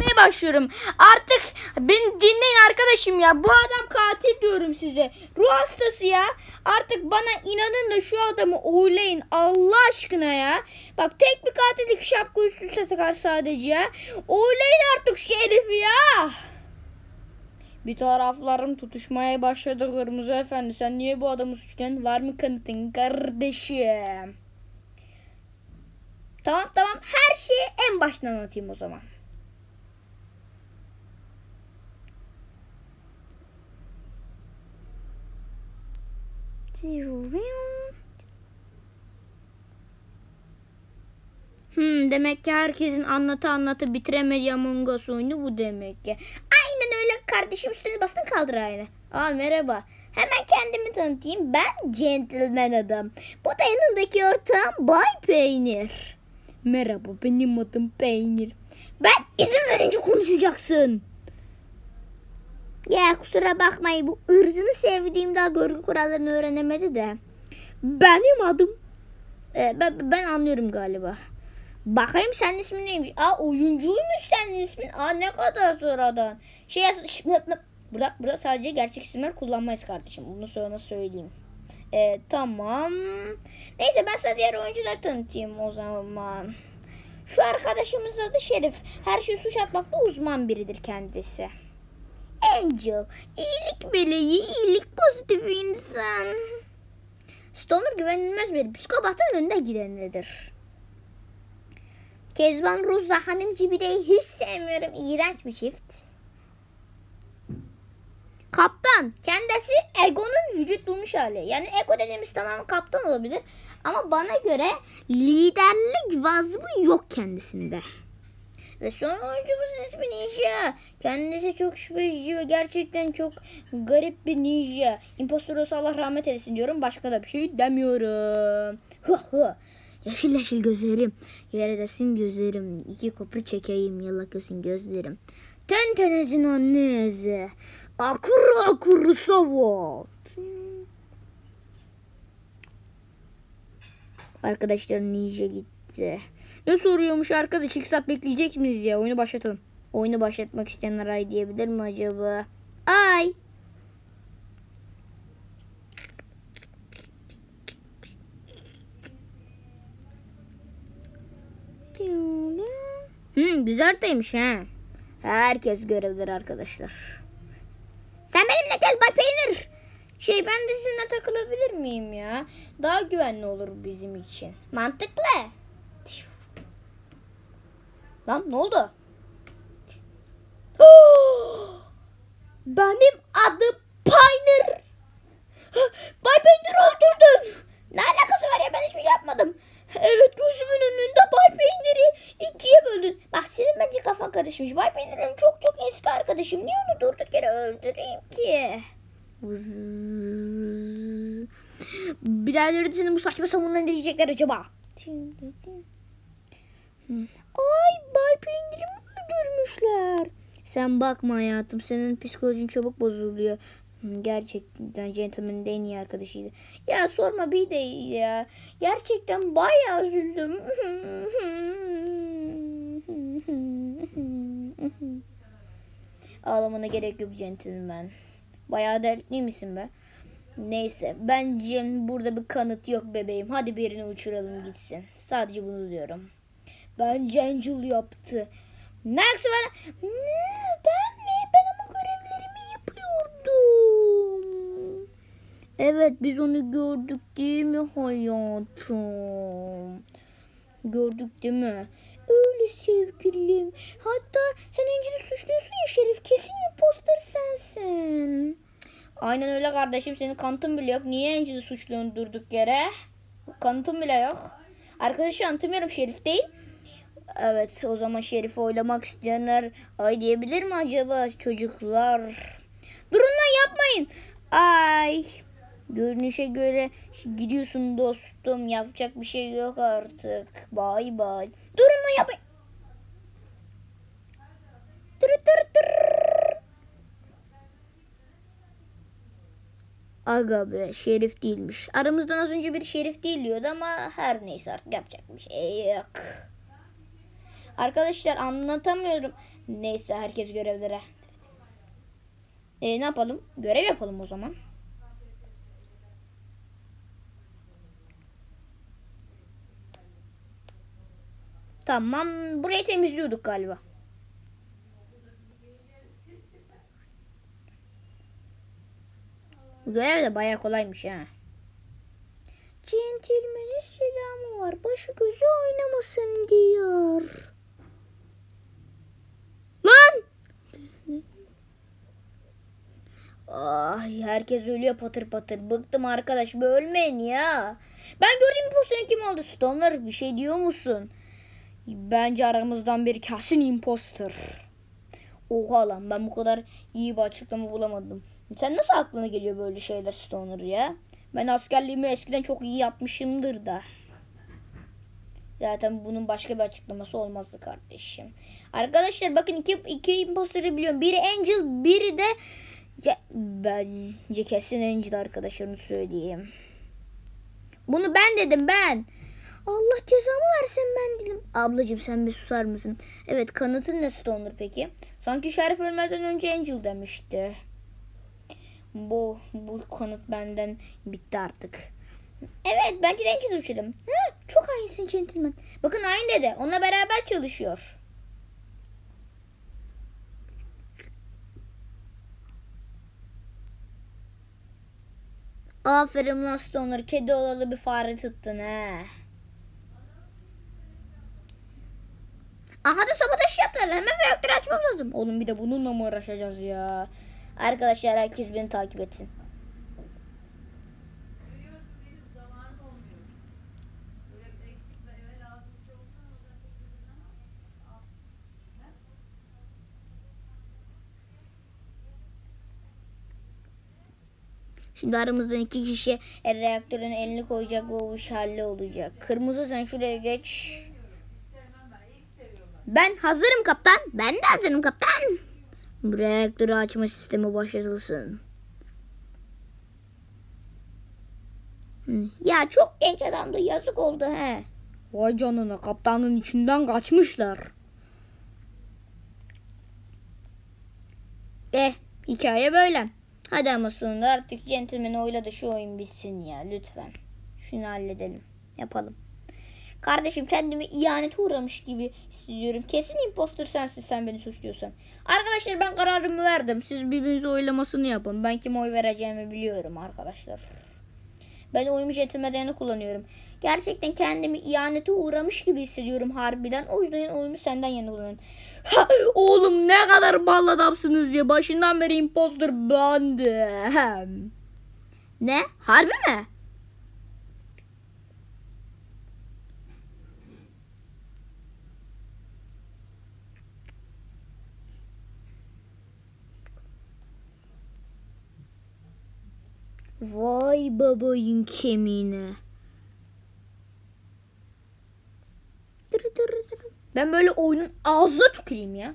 etmeye başlıyorum. Artık beni dinleyin arkadaşım ya. Bu adam katil diyorum size. Ruh hastası ya. Artık bana inanın da şu adamı oylayın Allah aşkına ya. Bak tek bir katil iki şapka üst üste takar sadece ya. Oylayın artık şu herifi ya. Bir taraflarım tutuşmaya başladı kırmızı efendi. Sen niye bu adamı suçluyorsun? Var mı kanıtın kardeşim? Tamam tamam her şeyi en baştan anlatayım o zaman. Hmm, demek ki herkesin anlatı anlatı bitiremediği Among Us oyunu bu demek ki. Aynen öyle kardeşim üstüne basın kaldır aynı. Aa merhaba. Hemen kendimi tanıtayım. Ben gentleman adam. Bu da yanımdaki ortağım Bay Peynir. Merhaba benim adım Peynir. Ben izin verince konuşacaksın. Ya kusura bakmayın bu ırzını sevdiğim daha görgü kurallarını öğrenemedi de. Benim adım. Ee, ben, ben anlıyorum galiba. Bakayım senin ismin neymiş? Aa oyuncuymuş senin ismin. Aa ne kadar sıradan. Şey burada, burada sadece gerçek isimler kullanmayız kardeşim. Bunu sonra söyleyeyim. Ee, tamam. Neyse ben size diğer oyuncuları tanıtayım o zaman. Şu arkadaşımız adı Şerif. Her şey suç atmakta uzman biridir kendisi. Angel. iyilik meleği, iyilik pozitif insan. Stoner güvenilmez bir psikopatın önde gidenidir. Kezban Ruzla Hanım Cibire'yi hiç sevmiyorum. İğrenç bir çift. Kaptan. Kendisi Ego'nun vücut bulmuş hali. Yani Ego dediğimiz tamamen kaptan olabilir. Ama bana göre liderlik vazbı yok kendisinde. Ve son oyuncumuzun ismi Ninja. Kendisi çok şüpheci ve gerçekten çok garip bir ninja. İmpostor olsa Allah rahmet eylesin diyorum. Başka da bir şey demiyorum. Hı hı. Yeşil yeşil gözlerim. Yeredesin gözlerim. İki kopru çekeyim yalakasın gözlerim. Ten tenezin annesi. Akır akır savat. Arkadaşlar ninja gitti. Ne soruyormuş arkadaş? İlk saat bekleyecek miyiz ya? Oyunu başlatalım. Oyunu başlatmak isteyenler ay diyebilir mi acaba? Ay. Hmm, güzel haritaymış ha. Herkes görevler arkadaşlar. Sen benimle gel Bay Peynir. Şey ben de sizinle takılabilir miyim ya? Daha güvenli olur bizim için. Mantıklı. Lan ne oldu? Benim adım Peynir. Bay Peynir öldürdün. Ne alakası var ya ben hiçbir şey yapmadım. Evet gözümün önünde Bay Peynir'i ikiye böldün. Bak senin bence kafan karışmış. Bay Peynir benim çok çok eski arkadaşım. Niye onu durduk yere öldüreyim ki? Birader senin bu saçma savunma ne diyecekler acaba? Mi öldürmüşler? Sen bakma hayatım. Senin psikolojin çabuk bozuluyor. Gerçekten Gentleman'ın en iyi arkadaşıydı. Ya sorma bir de ya. Gerçekten bayağı üzüldüm. Ağlamana gerek yok Gentleman. Bayağı dertli misin be? Neyse bence burada bir kanıt yok bebeğim. Hadi birini uçuralım gitsin. Sadece bunu diyorum. Bence Angel yaptı. Aksi var? Ne, ben mi? Ben ama görevlerimi yapıyordum. Evet biz onu gördük değil mi hayatım? Gördük değil mi? Öyle sevgilim. Hatta sen Angel'i suçluyorsun ya Şerif. Kesin imposter sensin. Aynen öyle kardeşim. Senin kanıtın bile yok. Niye Angel'i suçluyorsun durduk yere? Kanıtın bile yok. Arkadaşı anlatamıyorum Şerif değil. Evet o zaman Şerif'i oylamak isteyenler ay diyebilir mi acaba çocuklar? Durun lan yapmayın. Ay. Görünüşe göre gidiyorsun dostum. Yapacak bir şey yok artık. Bay bay. Durun lan yapmayın. Dur dur dur. Aga be şerif değilmiş. Aramızdan az önce bir şerif değil diyordu ama her neyse artık yapacak bir şey yok. Arkadaşlar anlatamıyorum. Neyse herkes görevlere. E, ne yapalım? Görev yapalım o zaman. Tamam. Burayı temizliyorduk galiba. Görev de bayağı kolaymış ha. Centilmenin selamı var. Başı gözü oynamasın diyor. Lan! Ay herkes ölüyor patır patır. Bıktım arkadaş. Bir ölmeyin ya. Ben gördüm imposterın kim oldu. Stoner bir şey diyor musun? Bence aramızdan biri kesin imposter. Oha lan ben bu kadar iyi bir açıklama bulamadım. Sen nasıl aklına geliyor böyle şeyler Stoner ya? Ben askerliğimi eskiden çok iyi yapmışımdır da. Zaten bunun başka bir açıklaması olmazdı kardeşim. Arkadaşlar bakın iki, iki imposteri biliyorum. Biri Angel, biri de Ce- bence kesin Angel arkadaşlarını söyleyeyim. Bunu ben dedim ben. Allah cezamı versin ben dedim. Ablacığım sen bir susar mısın? Evet kanıtın ne Stoner peki? Sanki Şerif ölmeden önce Angel demişti. Bu bu kanıt benden bitti artık. Evet bence de Angel uçurdum. Ha, çok hainsin gentleman. Bakın aynı dedi. Onunla beraber çalışıyor. Aferin lan Stoner. Kedi olalı bir fare tuttun he. Aha da sabotaj yaptılar. Hemen reaktörü açmamız lazım. Oğlum bir de bununla mı uğraşacağız ya? Arkadaşlar herkes beni takip etsin. Şimdi aramızdan iki kişi e, reaktörün elini koyacak ve o iş olacak. Kırmızı sen şuraya geç. Ben hazırım kaptan. Ben de hazırım kaptan. Bu reaktörü açma sistemi başlatılsın. Hı, Ya çok genç adamdı. Yazık oldu he. Vay canına kaptanın içinden kaçmışlar. Eh hikaye böyle. Hadi ama sonunda artık gentleman oyla da şu oyun bitsin ya lütfen. Şunu halledelim. Yapalım. Kardeşim kendimi ihanete uğramış gibi hissediyorum. Kesin impostor sensin sen beni suçluyorsan. Arkadaşlar ben kararımı verdim. Siz birbirinize oylamasını yapın. Ben kime oy vereceğimi biliyorum arkadaşlar. Ben oyumu gentleman'ı kullanıyorum. Gerçekten kendimi ihanete uğramış gibi hissediyorum harbiden. O yüzden oyumu senden yana kullanıyorum. Ha, oğlum ne kadar mal adamsınız ya. Başından beri imposter bendim. Ne? Harbi mi? Vay babayın kemiğine. Ben böyle oyunun ağzına tüküreyim ya.